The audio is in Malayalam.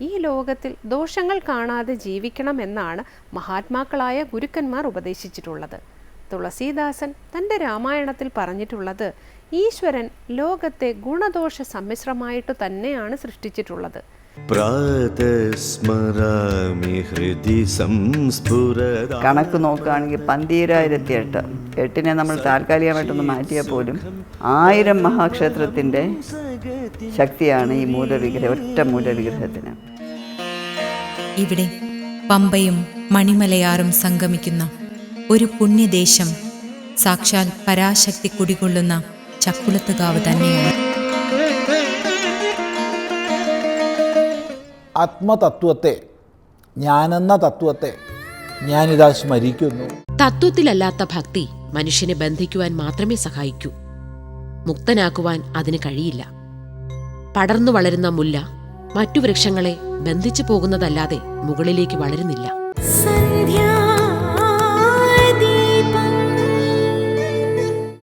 ഈ ലോകത്തിൽ ദോഷങ്ങൾ കാണാതെ ജീവിക്കണമെന്നാണ് മഹാത്മാക്കളായ ഗുരുക്കന്മാർ ഉപദേശിച്ചിട്ടുള്ളത്. തുളസീദാസൻ തന്റെ രാമായണത്തിൽ പറഞ്ഞിട്ടുള്ളത് ഈശ്വരൻ ലോകത്തെ ഗുണദോഷ സമ്മിശ്രമായിട്ട് തന്നെയാണ് സൃഷ്ടിച്ചിട്ടുള്ളത്. കണക്ക് നോക്കുകയാണെങ്കിൽ പന്തീരായിരത്തി എട്ട് എട്ടിനെ നമ്മൾ താൽക്കാലികമായിട്ടൊന്ന് മാറ്റിയാൽ പോലും ആയിരം മഹാക്ഷേത്രത്തിന്റെ ശക്തിയാണ് ഈ മൂലവിഗ്രഹം ഒറ്റ മൂലവിഗ്രഹത്തിന്. ഇവിടെ പമ്പയും മണിമലയാറും സംഗമിക്കുന്ന ഒരു പുണ്യദേശം സാക്ഷാൽ പരാശക്തി കുടികൊള്ളുന്ന ചക്കുളത്തുകാവ് തന്നെയാണ്. ആത്മതത്വത്തെ ഞാനെന്ന തത്വത്തെ ഞാനിതാ സ്മരിക്കുന്നു. തത്വത്തിലല്ലാത്ത ഭക്തി മനുഷ്യനെ ബന്ധിക്കുവാൻ മാത്രമേ സഹായിക്കൂ. മുക്തനാക്കുവാൻ അതിന് കഴിയില്ല. പടർന്നു വളരുന്ന മുല്ല മറ്റു വൃക്ഷങ്ങളെ ബന്ധിച്ചു പോകുന്നതല്ലാതെ മുകളിലേക്ക് വളരുന്നില്ല. സൻ